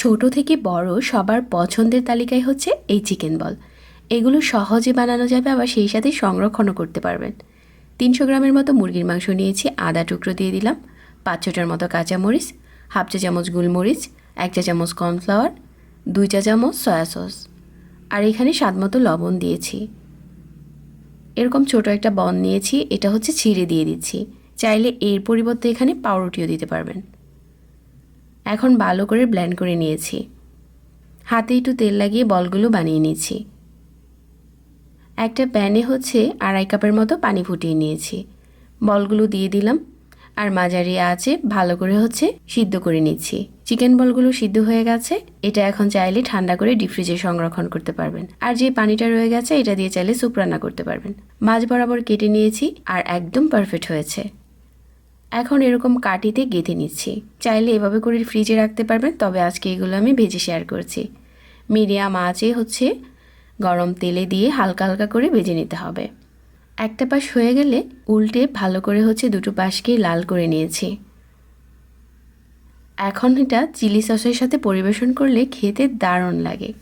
ছোট থেকে বড় সবার পছন্দের তালিকায় হচ্ছে এই চিকেন বল। এগুলো সহজে বানানো যাবে, আবার সেই সাথে সংরক্ষণও করতে পারবেন। তিনশো গ্রামের মতো মুরগির মাংস নিয়েছি, আদা টুকরো দিয়ে দিলাম, পাঁচ ছটার মতো কাঁচামরিচ, হাফ চা চামচ গোলমরিচ, এক চা চামচ কর্নফ্লাওয়ার, দুই চা চামচ সয়া সস। আর এখানে স্বাদ মতো লবণ দিয়েছি। এরকম ছোট একটা বন নিয়েছি, এটা হচ্ছে ছিঁড়ে দিয়ে দিচ্ছি। চাইলে এর পরিবর্তে এখানে পাউরুটিও দিতে পারবেন। এখন ভালো করে ব্লেন্ড করে নিয়েছি। হাতে একটু তেল লাগিয়ে বলগুলো বানিয়ে নিয়েছি। একটা প্যানে হচ্ছে আড়াই কাপের মতো পানি ফুটিয়ে নিয়েছি। বলগুলো দিয়ে দিলাম আর মাঝারি আছে ভালো করে হচ্ছে সিদ্ধ করে নিচ্ছি। চিকেন বলগুলো সিদ্ধ হয়ে গেছে, এটা এখন চাইলে ঠান্ডা করে ডিপ ফ্রিজে সংরক্ষণ করতে পারবেন। আর যে পানিটা রয়ে গেছে, এটা দিয়ে চাইলে স্যুপ রান্না করতে পারবেন। মাছ বরাবর কেটে নিয়েছি আর একদম পারফেক্ট হয়েছে। এখন এরকম কাটিতে গেঁথে নিচ্ছি। চাইলে এভাবে করে ফ্রিজে রাখতে পারবেন, তবে আজকে এগুলো আমি ভেজে শেয়ার করছি। মিডিয়াম আঁচে হচ্ছে গরম তেলে দিয়ে হালকা হালকা করে ভেজে নিতে হবে। একটা পাশ হয়ে গেলে উল্টে ভালো করে হচ্ছে দুটো পাশকে লাল করে নিয়েছি। এখন এটা চিলি সসের সাথে পরিবেশন করলে খেতে দারুণ লাগে।